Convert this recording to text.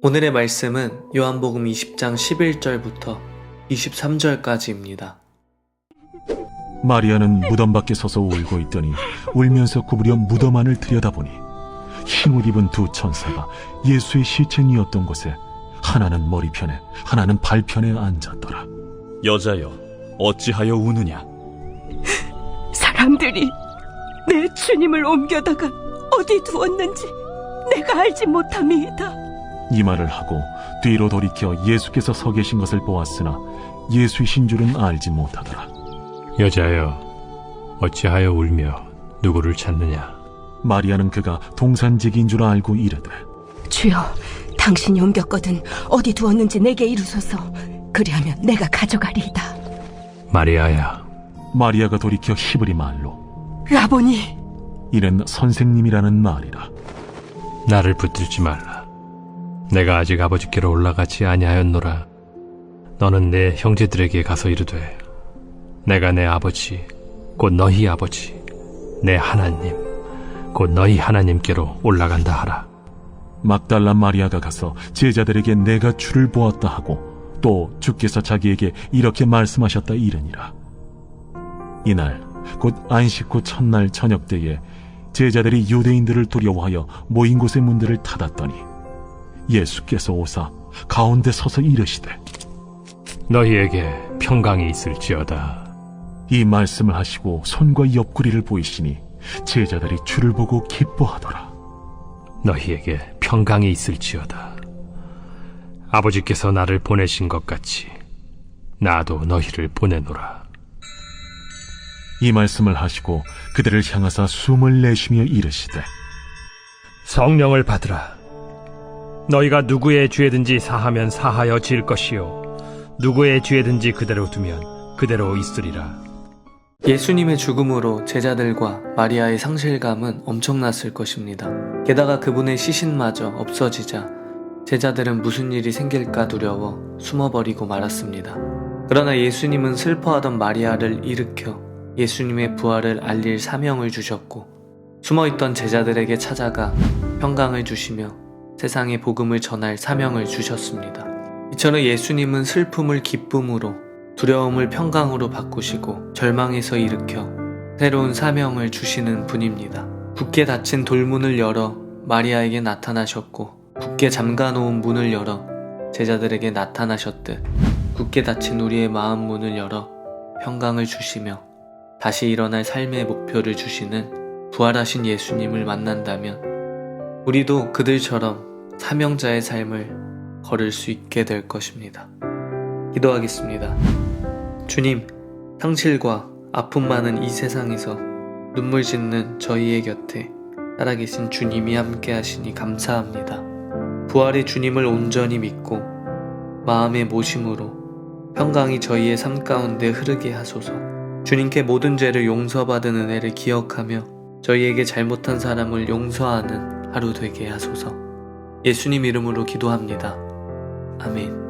오늘의 말씀은 요한복음 20장 11절부터 23절까지입니다. 마리아는 무덤 밖에 서서 울고 있더니 울면서 구부려 무덤 안을 들여다보니 흰옷 입은 두 천사가 예수의 시체니었던 곳에 하나는 머리편에 하나는 발편에 앉았더라. 여자여, 어찌하여 우느냐? 사람들이 내 주님을 옮겨다가 어디 두었는지 내가 알지 못함이다. 이 말을 하고 뒤로 돌이켜 예수께서 서 계신 것을 보았으나 예수이신 줄은 알지 못하더라. 여자여, 어찌하여 울며 누구를 찾느냐? 마리아는 그가 동산직인 줄 알고 이르되 주여, 당신이 옮겼거든 어디 두었는지 내게 이루소서. 그리하면 내가 가져가리이다. 마리아야, 마리아가 돌이켜 히브리 말로 라보니, 이는 선생님이라는 말이라. 나를 붙들지 말라. 내가 아직 아버지께로 올라가지 아니하였노라. 너는 내 형제들에게 가서 이르되, 내가 내 아버지, 곧 너희 아버지, 내 하나님, 곧 너희 하나님께로 올라간다 하라. 막달라 마리아가 가서 제자들에게 내가 주를 보았다 하고 또 주께서 자기에게 이렇게 말씀하셨다 이르니라. 이날 곧 안식 후 첫날 저녁 때에 제자들이 유대인들을 두려워하여 모인 곳의 문들을 닫았더니 예수께서 오사 가운데 서서 이르시되 너희에게 평강이 있을지어다. 이 말씀을 하시고 손과 옆구리를 보이시니 제자들이 주를 보고 기뻐하더라. 너희에게 평강이 있을지어다. 아버지께서 나를 보내신 것 같이 나도 너희를 보내노라. 이 말씀을 하시고 그들을 향하사 숨을 내쉬며 이르시되 성령을 받으라. 너희가 누구의 죄든지 사하면 사하여 질 것이요. 누구의 죄든지 그대로 두면 그대로 있으리라. 예수님의 죽음으로 제자들과 마리아의 상실감은 엄청났을 것입니다. 게다가 그분의 시신마저 없어지자 제자들은 무슨 일이 생길까 두려워 숨어버리고 말았습니다. 그러나 예수님은 슬퍼하던 마리아를 일으켜 예수님의 부활을 알릴 사명을 주셨고 숨어있던 제자들에게 찾아가 평강을 주시며 세상에 복음을 전할 사명을 주셨습니다. 이처럼 예수님은 슬픔을 기쁨으로 두려움을 평강으로 바꾸시고 절망에서 일으켜 새로운 사명을 주시는 분입니다. 굳게 닫힌 돌문을 열어 마리아에게 나타나셨고 굳게 잠가놓은 문을 열어 제자들에게 나타나셨듯 굳게 닫힌 우리의 마음 문을 열어 평강을 주시며 다시 일어날 삶의 목표를 주시는 부활하신 예수님을 만난다면 우리도 그들처럼 사명자의 삶을 걸을 수 있게 될 것입니다. 기도하겠습니다. 주님, 상실과 아픔 많은 이 세상에서 눈물 짓는 저희의 곁에 살아계신 주님이 함께 하시니 감사합니다. 부활의 주님을 온전히 믿고 마음의 모심으로 평강이 저희의 삶 가운데 흐르게 하소서. 주님께 모든 죄를 용서받은 은혜를 기억하며 저희에게 잘못한 사람을 용서하는 하루 되게 하소서. 예수님 이름으로 기도합니다. 아멘.